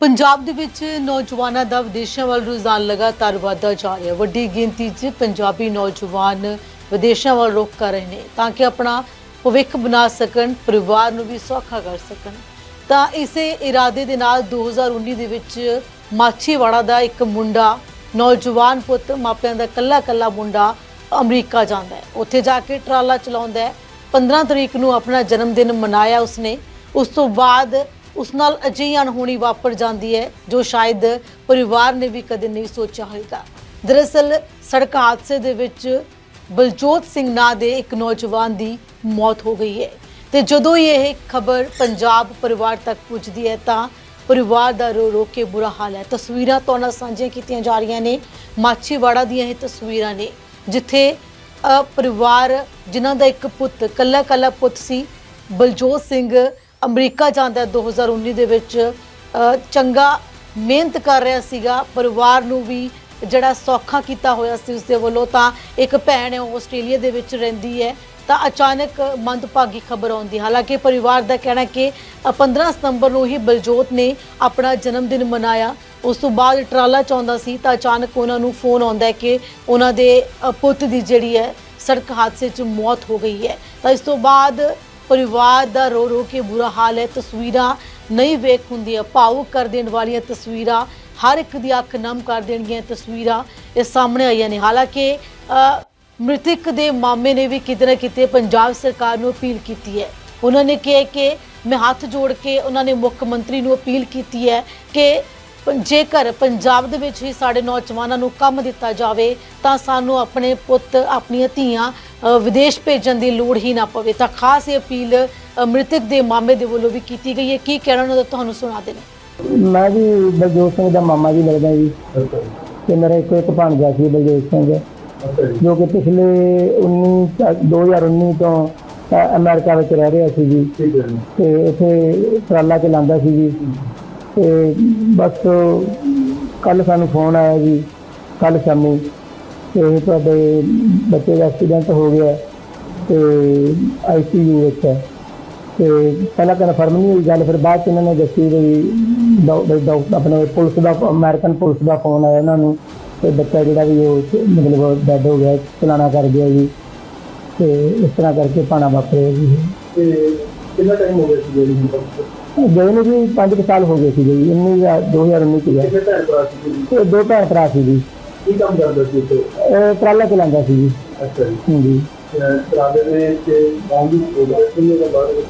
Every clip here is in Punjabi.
ਪੰਜਾਬ ਦੇ ਵਿੱਚ ਨੌਜਵਾਨਾਂ ਦਾ ਵਿਦੇਸ਼ਾਂ ਵੱਲ ਰੁਝਾਨ ਲਗਾਤਾਰ ਵਧਦਾ ਜਾ ਰਿਹਾ ਹੈ। ਵੱਡੀ ਗਿਣਤੀ 'ਚ ਪੰਜਾਬੀ ਨੌਜਵਾਨ ਵਿਦੇਸ਼ਾਂ ਵੱਲ ਰੁਖ ਕਰ ਰਹੇ ਨੇ ਤਾਂ ਕਿ ਆਪਣਾ ਭਵਿੱਖ ਬਣਾ ਸਕਣ, ਪਰਿਵਾਰ ਨੂੰ ਵੀ ਸੌਖਾ ਕਰ ਸਕਣ। ਤਾਂ ਇਸੇ ਇਰਾਦੇ ਦੇ ਨਾਲ 2019 ਦੇ ਵਿੱਚ ਮਾਛੀਵਾੜਾ ਦਾ ਇੱਕ ਮੁੰਡਾ, ਨੌਜਵਾਨ ਪੁੱਤ ਮਾਪਿਆਂ ਦਾ ਕੱਲਾ ਕੱਲਾ ਮੁੰਡਾ ਅਮਰੀਕਾ ਜਾਂਦਾ ਹੈ। ਉੱਥੇ ਜਾ ਕੇ ਟਰਾਲਾ ਚਲਾਉਂਦਾ ਹੈ। 15 ਤਰੀਕ ਨੂੰ ਆਪਣਾ ਜਨਮ ਦਿਨ ਮਨਾਇਆ ਉਸਨੇ। ਉਸ ਤੋਂ ਬਾਅਦ ਉਸ ਨਾਲ ਅਜਿਹੀ ਅਣਹੋਣੀ ਵਾਪਰ ਜਾਂਦੀ ਹੈ, ਜੋ ਸ਼ਾਇਦ ਪਰਿਵਾਰ ਨੇ ਵੀ ਕਦੇ ਨਹੀਂ ਸੋਚਿਆ ਹੋਵੇਗਾ ਦਰਅਸਲ, ਸੜਕ ਹਾਦਸੇ ਦੇ ਵਿੱਚ ਬਲਜੋਤ ਸਿੰਘ ਨਾਂ ਦੇ ਇੱਕ ਨੌਜਵਾਨ ਦੀ ਮੌਤ ਹੋ ਗਈ ਹੈ। ਤੇ ਜਦੋਂ ਹੀ ਇਹ ਖਬਰ ਪੰਜਾਬ ਪਰਿਵਾਰ ਤੱਕ ਪਹੁੰਚਦੀ ਹੈ, ਤਾਂ ਪਰਿਵਾਰ ਦਾ ਰੋ ਰੋ ਕੇ ਬੁਰਾ ਹਾਲ ਹੈ। ਤਸਵੀਰਾਂ ਤੋਂ ਨਾਲ ਸਾਂਝੀਆਂ ਕੀਤੀਆਂ ਜਾ ਰਹੀਆਂ ਨੇ, ਮਾਛੀਵਾੜਾ ਦੀਆਂ ਇਹ ਤਸਵੀਰਾਂ ਨੇ, ਜਿੱਥੇ ਪਰਿਵਾਰ ਜਿਨ੍ਹਾਂ ਦਾ ਇੱਕ ਪੁੱਤ ਕੱਲਾ ਕੱਲਾ ਪੁੱਤ ਸੀ, ਬਲਜੋਤ ਸਿੰਘ ਅਮਰੀਕਾ ਜਾਂਦਾ ਹੈ 2019 ਦੇ ਵਿੱਚ ਚੰਗਾ ਮਿਹਨਤ ਕਰ ਰਿਹਾ ਸੀਗਾ ਪਰਿਵਾਰ ਨੂੰ ਵੀ ਜਿਹੜਾ ਸੌਖਾ ਕੀਤਾ ਹੋਇਆ ਸੀ ਉਸਦੇ ਵੱਲੋਂ ਤਾਂ ਇੱਕ ਭੈਣ ਹੈ ਉਹ ਆਸਟ੍ਰੇਲੀਆ ਦੇ ਵਿੱਚ ਰਹਿੰਦੀ ਹੈ ਤਾਂ ਅਚਾਨਕ ਮੰਦਭਾਗੀ ਖਬਰ ਆਉਂਦੀ ਹਾਲਾਂਕਿ ਪਰਿਵਾਰ ਦਾ ਕਹਿਣਾ ਕਿ ਅ, 15 ਸਤੰਬਰ ਨੂੰ ਹੀ ਬਲਜੋਤ ਨੇ ਆਪਣਾ ਜਨਮ ਦਿਨ ਮਨਾਇਆ। ਉਸ ਤੋਂ ਬਾਅਦ ਟਰਾਲਾ ਚਾਹੁੰਦਾ ਸੀ ਤਾਂ ਅਚਾਨਕ ਉਹਨਾਂ ਨੂੰ ਫੋਨ ਆਉਂਦਾ ਹੈ ਕਿ ਉਹਨਾਂ ਦੇ ਪੁੱਤ ਦੀ ਜਿਹੜੀ ਹੈ ਸੜਕ ਹਾਦਸੇ 'ਚ ਮੌਤ ਹੋ ਗਈ ਹੈ। ਤਾਂ ਇਸ ਤੋਂ ਬਾਅਦ ਪਰਿਵਾਰ ਦਾ ਰੋ ਰੋ ਕੇ ਬੁਰਾ ਹਾਲ ਹੈ, ਤਸਵੀਰਾਂ ਨਹੀਂ ਵੇਖ ਹੁੰਦੀਆਂ, ਭਾਵੁਕ ਕਰ ਦੇਣ ਵਾਲੀਆਂ ਤਸਵੀਰਾਂ, ਹਰ ਇੱਕ ਦੀ ਅੱਖ ਨਮ ਕਰ ਦੇਣਗੀਆਂ ਤਸਵੀਰਾਂ ਇਹ ਸਾਹਮਣੇ ਆਈਆਂ ਨੇ। ਹਾਲਾਂਕਿ ਮ੍ਰਿਤਕ ਦੇ ਮਾਮੇ ਨੇ ਵੀ ਕਿਤੇ ਨਾ ਕਿਤੇ ਪੰਜਾਬ ਸਰਕਾਰ ਨੂੰ ਅਪੀਲ ਕੀਤੀ ਹੈ। ਉਹਨਾਂ ਨੇ ਕਿਹਾ ਕਿ ਮੈਂ ਹੱਥ ਜੋੜ ਕੇ ਉਹਨਾਂ ਨੇ ਮੁੱਖ ਮੰਤਰੀ ਨੂੰ ਅਪੀਲ ਕੀਤੀ ਹੈ ਕਿ ਜੇਕਰ ਪੰਜਾਬ ਦੇ ਵਿੱਚ ਹੀ ਸਾਡੇ ਨੌਜਵਾਨਾਂ ਨੂੰ ਕੰਮ ਦਿੱਤਾ ਜਾਵੇ ਤਾਂ ਸਾਨੂੰ ਆਪਣੇ ਪੁੱਤ ਆਪਣੀਆਂ ਧੀਆਂ ਵਿਦੇਸ਼ ਭੇਜਣ ਦੀ ਲੋੜ ਹੀ ਨਾ ਪਵੇ। ਤਾਂ ਖਾਸ ਇਹ ਅਪੀਲ ਮ੍ਰਿਤਕ ਦੇ ਮਾਮੇ ਦੇ ਵੱਲੋਂ ਵੀ ਕੀਤੀ ਗਈ ਹੈ। ਕੀ ਕਹਿਣਾ ਉਹਨਾਂ ਦਾ ਤੁਹਾਨੂੰ ਸੁਣਾ ਦੇਣਾ? ਮੈਂ ਵੀ ਬਲਜੋਤ ਸਿੰਘ ਦਾ ਮਾਮਾ ਜੀ ਲੱਗਦਾ ਜੀ। ਤੇ ਮੇਰਾ ਇੱਕ ਇੱਕ ਭਾਣਜਾ ਸੀ ਬਲਜੋਤ ਸਿੰਘ। ਜੋ ਕਿ ਪਿਛਲੇ 19 ਚ- 2019 ਤੋਂ ਅਮਰੀਕਾ ਵਿੱਚ ਰਹਿ ਰਿਹਾ ਸੀ ਜੀ। ਤੇ ਇੱਥੇ ਟਰਾਲਾ ਚਲਾਉਂਦਾ ਸੀ ਜੀ। ਤੇ ਬਸ ਕੱਲ ਸਾਨੂੰ ਫੋਨ ਆਇਆ ਜੀ ਕੱਲ ਸ਼ਾਮੀ। ਤੇ ਤੁਹਾਡੇ ਬੱਚੇ ਦਾ ਐਕਸੀਡੈਂਟ ਹੋ ਗਿਆ ਤੇ ਆਈਸੀਯੂ ਵਿੱਚ ਹੈ। ਤੇ ਪਹਿਲਾਂ ਕਨਫਰਮ ਨਹੀਂ ਹੋਈ ਗੱਲ, ਫਿਰ ਬਾਅਦ ਚ ਇਹਨਾਂ ਨੇ ਦੱਸੀ ਵੀ ਡਾਕ- ਵੀ ਆਪਣੇ ਪੁਲਿਸ ਦਾ ਅਮਰੀਕਨ ਪੁਲਿਸ ਦਾ ਫੋਨ ਆਇਆ ਉਹਨਾਂ ਨੂੰ ਤੇ ਬੱਚਾ ਜਿਹੜਾ ਵੀ ਉਹ ਮਤਲਬ ਡੈਡ ਹੋ ਗਿਆ, ਚਲਾਣਾ ਕਰ ਗਿਆ ਜੀ। ਤੇ ਇਸ ਤਰ੍ਹਾਂ ਕਰਕੇ ਪਾਣਾ ਵਾਪਰਿਆ ਜੀ। ਤੇ ਕਿੰਨਾ ਟਾਈਮ ਹੋ ਗਿਆ ਸੀ ਜਿਹੜੀ ਗਏ ਨੂੰ ਜੀ 5 ਸਾਲ ਹੋ ਗਏ ਸੀ ਜੀ 19 ਜਾਂ 2019 ਚ ਕਿੰਨੇ ਭੈਣ ਭਰਾ ਸੀ ਜੀ? ਤੇ ਦੋ ਭੈਣ ਭਰਾ ਸੀ ਜੀ। ਕੀ ਕੰਮ ਕਰਦਾ ਸੀ ਤੇ ਇਹ ਟਰਾਲਾ ਚਲਾਉਂਦਾ ਸੀ ਜੀ। ਅੱਛਾ ਜੀ। ਹਾਂਜੀ। ਦੇ ਤੇ ਬਾਉਂਡੀ ਹੋਗਾ ਕਿੰਨੇ ਦਾ ਬਾਅਦ ਵਿੱਚ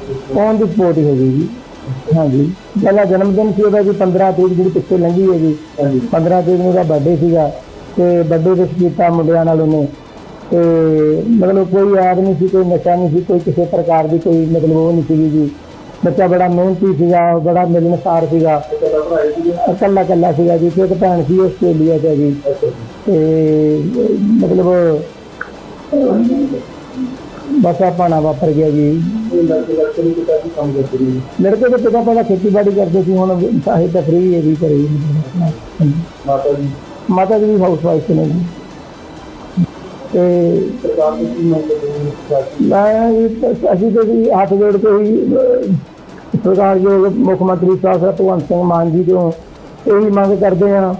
ਦੀ ਸਪੋਰਟ ਹੀ ਗਈ ਜੀ? ਹਾਂਜੀ। ਪਹਿਲਾ ਜਨਮ ਦਿਨ ਸੀ ਉਹਦਾ ਜੀ 15 ਤਰੀਕ ਜਿਹੜੀ ਪਿੱਛੇ ਲੰਘੀ ਹੈ ਜੀ। ਹਾਂਜੀ। 15 ਤਰੀਕ ਨੂੰ ਉਹਦਾ ਬਰਥਡੇ ਸੀਗਾ। ਤੇ ਬਰਥਡੇ ਵਿੱਚ ਕੀਤਾ ਮੁੰਡਿਆਂ ਨਾਲ ਉਹਨੇ। ਤੇ ਮਤਲਬ ਕੋਈ ਯਾਦ ਨਹੀਂ ਸੀ ਕੋਈ ਨਸ਼ਾ ਨਹੀਂ ਸੀ ਕੋਈ ਕਿਸੇ ਪ੍ਰਕਾਰ ਦੀ ਕੋਈ ਮਤਲਬ ਉਹ ਨਹੀਂ ਸੀਗੀ ਜੀ। ਬੱਚਾ ਬੜਾ ਮਿਹਨਤੀ ਸੀਗਾ ਬੜਾ ਮਿਲਨਸਾਰ ਸੀਗਾ। ਇਕੱਲਾ ਇਕੱਲਾ ਸੀਗਾ ਜੀ ਤੇ ਇੱਕ ਭੈਣ ਸੀ ਆਸਟ੍ਰੇਲੀਆ ਤੇ ਜੀ। ਤੇ ਮਤਲਬ ਬਸ ਆਪਾਂ ਨਾ ਵਾਪਰ ਗਿਆ ਜੀ। ਲੜਕੇ ਦੇ ਪਿਤਾ ਪਹਿਲਾਂ ਖੇਤੀਬਾੜੀ ਕਰਦੇ ਸੀ ਹੁਣ ਸਾਹਿਤ ਤਫਰੀ ਹੈ ਜੀ ਕਰੀ ਮਾਤਾ ਜੀ ਮਾਤਾ ਜੀ। ਵੀ ਹਾਊਸ ਵਾਈਫ ਨੇ ਜੀ ਤੇ ਮੈਂ ਇਹ- ਅਸੀਂ ਤੇ ਹੱਥ ਜੋੜ ਕੇ ਹੀ ਅਹ, ਮੁੱਖ ਮੰਤਰੀ ਸਾਹਿਬ ਭਗਵੰਤ ਸਿੰਘ ਮਾਨ ਜੀ ਤੋਂ ਇਹੀ ਮੰਗ ਕਰਦੇ ਹਾਂ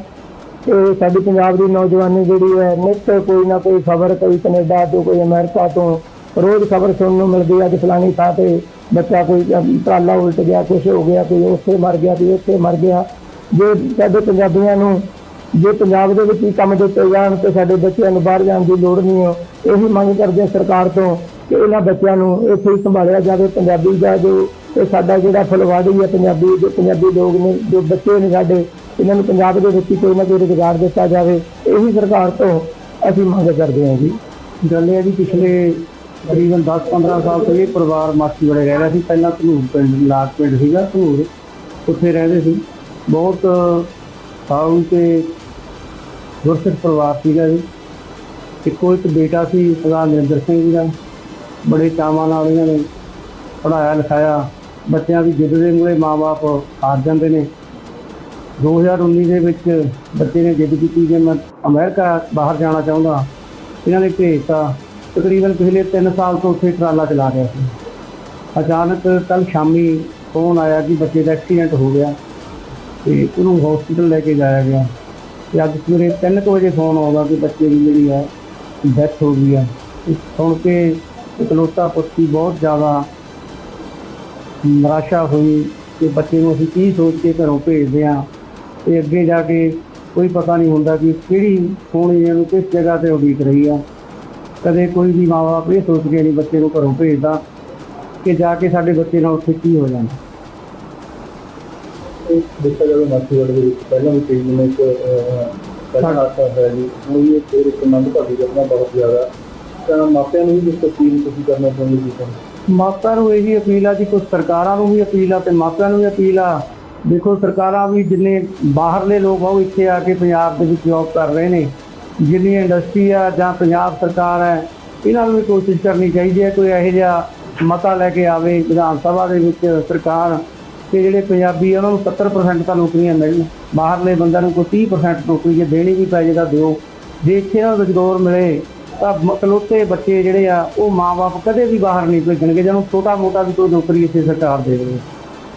ਕਿ ਸਾਡੀ ਪੰਜਾਬ ਦੀ ਨੌਜਵਾਨੀ ਜਿਹੜੀ ਹੈ ਨਿੱਤ ਕੋਈ ਨਾ ਕੋਈ ਖਬਰ ਕੋਈ ਕੈਨੇਡਾ ਤੋਂ ਕੋਈ ਅਮਰੀਕਾ ਤੋਂ ਰੋਜ਼ ਖਬਰ ਸੁਣਨ ਨੂੰ ਮਿਲਦੀ ਹੈ ਕਿ ਫਲਾਣੀ ਥਾਂ ਤੇ ਬੱਚਾ ਕੋਈ ਟਰਾਲਾ ਉਲਟ ਗਿਆ ਕੁਛ ਹੋ ਗਿਆ ਕੋਈ ਉੱਥੇ ਮਰ ਗਿਆ ਕੋਈ ਉੱਥੇ ਮਰ ਗਿਆ। ਜੇ ਸਾਡੇ ਪੰਜਾਬੀਆਂ ਨੂੰ ਜੇ ਪੰਜਾਬ ਦੇ ਵਿੱਚ ਹੀ ਕੰਮ ਦਿੱਤੇ ਜਾਣ ਤੇ ਸਾਡੇ ਬੱਚਿਆਂ ਨੂੰ ਬਾਹਰ ਜਾਣ ਦੀ ਲੋੜ ਨਹੀਂ ਹੈ ਇਹੀ ਮੰਗ ਕਰਦੇ ਸਰਕਾਰ ਤੋਂ ਕਿ ਇਹਨਾਂ ਬੱਚਿਆਂ ਨੂੰ ਇੱਥੇ ਹੀ ਸੰਭਾਲਿਆ ਜਾਵੇ ਪੰਜਾਬੀ ਦਾ ਜੋ ਇਹ ਸਾਡਾ ਜਿਹੜਾ ਫੁਲਵਾੜੀ ਹੈ, ਪੰਜਾਬੀ ਜੋ ਪੰਜਾਬੀ ਲੋਕ ਨੇ, ਜੋ ਬੱਚੇ ਨੇ ਸਾਡੇ, ਇਹਨਾਂ ਨੂੰ ਪੰਜਾਬ ਦੇ ਵਿੱਚ ਕੋਈ ਨਾ ਕੋਈ ਰੁਜ਼ਗਾਰ ਦਿੱਤਾ ਜਾਵੇ, ਇਹੀ ਸਰਕਾਰ ਤੋਂ ਅਸੀਂ ਮੰਗ ਕਰਦੇ ਹਾਂ ਜੀ। ਗੱਲ ਇਹ ਹੈ ਜੀ, ਪਿਛਲੇ ਤਕਰੀਬਨ 10-15 ਸਾਲ ਤੋਂ ਇਹ ਪਰਿਵਾਰ ਮਾਸੀ ਵੜੇ ਰਹਿ ਰਿਹਾ ਸੀ। ਪਹਿਲਾਂ ਧਨੂਰ ਪਿੰਡ ਲਾਟ ਪਿੰਡ ਸੀਗਾ, ਧਨੂਰ। ਉੱਥੇ ਰਹਿੰਦੇ ਸੀ। ਬਹੁਤ, ਸਾਊ ਤੇ ਗੁਰਸਿੱਖ ਪਰਿਵਾਰ ਸੀਗਾ ਜੀ। ਇੱਕੋ ਇੱਕ ਬੇਟਾ ਸੀ, ਸਰਦਾਰ ਨਰਿੰਦਰ ਸਿੰਘ ਜੀ ਦਾ। ਬੜੇ ਚਾਵਾਂ ਨਾਲ ਇਹਨਾਂ ਨੇ ਪੜਾਇਆ ਲਿਖਾਇਆ। ਬੱਚਿਆਂ ਦੀ ਜਿੱਦ ਦੇ ਮੂਹਰੇ ਮਾਪੇ ਹਾਰ ਜਾਂਦੇ ਨੇ। 2019 ਦੇ ਵਿੱਚ ਬੱਚੇ ਨੇ ਜਿੱਦ ਕੀਤੀ ਕਿ ਮੈਂ ਅਮਰੀਕਾ ਬਾਹਰ ਜਾਣਾ ਚਾਹੁੰਦਾ। ਇਹਨਾਂ ਨੇ ਭੇਜਤਾ। ਤਕਰੀਬਨ ਪਿਛਲੇ 3 ਸਾਲ ਤੋਂ ਉੱਥੇ ਟਰਾਲਾ ਚਲਾ ਰਿਹਾ ਸੀ। ਅਚਾਨਕ ਕੱਲ ਸ਼ਾਮੀ ਫੋਨ ਆਇਆ ਕਿ ਬੱਚੇ ਦਾ ਐਕਸੀਡੈਂਟ ਹੋ ਗਿਆ ਤੇ ਉਹਨੂੰ ਹਸਪੀਟਲ ਲੈ ਕੇ ਜਾਇਆ ਗਿਆ। ਤੇ ਅੱਜ ਸਵੇਰੇ 3 ਵਜੇ ਫੋਨ ਆਉਂਦਾ ਕਿ ਬੱਚੇ ਦੀ ਜਿਹੜੀ ਹੈ ਡੈਥ ਹੋ ਗਈ ਹੈ। ਸੁਣ ਕੇ ਇਕਲੌਤਾ ਪੁੱਤੀ ਬਹੁਤ ਜ਼ਿਆਦਾ ਨਿਰਾਸ਼ਾ ਹੋਈ ਕਿ ਬੱਚੇ ਨੂੰ ਅਸੀਂ ਕੀ ਸੋਚ ਕੇ ਘਰੋਂ ਭੇਜਦੇ ਹਾਂ ਤੇ ਅੱਗੇ ਜਾ ਕੇ ਕੋਈ ਪਤਾ ਨਹੀਂ ਹੁੰਦਾ ਕਿ ਕਿਹੜੀ ਹੋਣੀ ਇਹਨੂੰ ਕਿਸ ਜਗ੍ਹਾ ਤੇ ਉਡੀਕ ਰਹੀ ਆ। ਕਦੇ ਕੋਈ ਵੀ ਮਾਂ-ਬਾਪ ਇਹ ਸੋਚ ਕੇ ਨਹੀਂ ਬੱਚੇ ਨੂੰ ਘਰੋਂ ਭੇਜਦਾ ਕਿ ਜਾ ਕੇ ਸਾਡੇ ਬੱਚੇ ਨਾਲ ਉੱਥੇ ਕੀ ਹੋ ਜਾਣਾ। ਇਹ ਦੇਖਿਆ ਜਾਵੇ ਮਾਛੀਵਾੜੇ ਦੇ ਵਿੱਚ ਪਹਿਲਾਂ ਵੀ ਕਈ ਦਿਨ ਇੱਕ ਪਹਿਲਾਂ ਹਾਦਸਾ ਹੋਇਆ ਜੀ। ਇਹ ਫਿਰ ਇੱਕ ਮੰਗ ਭਾਗੀ ਘਟਨਾ ਬਹੁਤ ਜ਼ਿਆਦਾ। ਤਾਂ ਮਾਪਿਆਂ ਨੂੰ ਵੀ ਇਸ ਤਸਵੀਰ ਤੁਸੀਂ ਕਰਨਾ ਚਾਹੁੰਦੇ ਜੀ? ਮਾਪਿਆਂ ਨੂੰ ਇਹੀ ਅਪੀਲ ਆ ਜੀ ਕੁਝ ਸਰਕਾਰਾਂ ਨੂੰ ਵੀ ਅਪੀਲ ਆ ਤੇ ਮਾਪਿਆਂ ਨੂੰ ਵੀ ਅਪੀਲ ਆ। ਦੇਖੋ, ਸਰਕਾਰਾਂ ਵੀ ਜਿੰਨੇ ਬਾਹਰਲੇ ਲੋਕ ਆ, ਉਹ ਇੱਥੇ ਆ ਕੇ ਪੰਜਾਬ ਦੇ ਵਿੱਚ ਜੌਬ ਕਰ ਰਹੇ ਨੇ। ਜਿੰਨੀ ਇੰਡਸਟਰੀ ਆ ਜਾਂ ਪੰਜਾਬ ਸਰਕਾਰ ਹੈ, ਇਹਨਾਂ ਨੂੰ ਵੀ ਕੋਸ਼ਿਸ਼ ਕਰਨੀ ਚਾਹੀਦੀ ਹੈ, ਕੋਈ ਇਹੋ ਜਿਹਾ ਮਤਾ ਲੈ ਕੇ ਆਵੇ ਵਿਧਾਨ ਸਭਾ ਦੇ ਵਿੱਚ ਸਰਕਾਰ ਕਿ ਜਿਹੜੇ ਪੰਜਾਬੀ ਆ, ਉਹਨਾਂ ਨੂੰ 70% ਤਾਂ ਨੌਕਰੀਆਂ ਮਿਲਣ। ਬਾਹਰਲੇ ਬੰਦਿਆਂ ਨੂੰ ਕੋਈ 30% ਨੌਕਰੀ ਜੇ ਦੇਣੀ ਵੀ ਪੈ ਜੇ ਤਾਂ ਦਿਓ। ਜੇ ਇੱਥੇ ਨਾ ਮਿਲੇ ਤਾਂ ਮਕਲੋਤੇ ਬੱਚੇ ਜਿਹੜੇ ਆ, ਉਹ ਮਾਪੇ ਕਦੇ ਵੀ ਬਾਹਰ ਨਹੀਂ ਭੇਜਣਗੇ ਜਿਹਨੂੰ ਛੋਟਾ ਮੋਟਾ ਵੀ ਕੋਈ ਨੌਕਰੀ ਇੱਥੇ ਸਰਕਾਰ ਦੇਵੇ।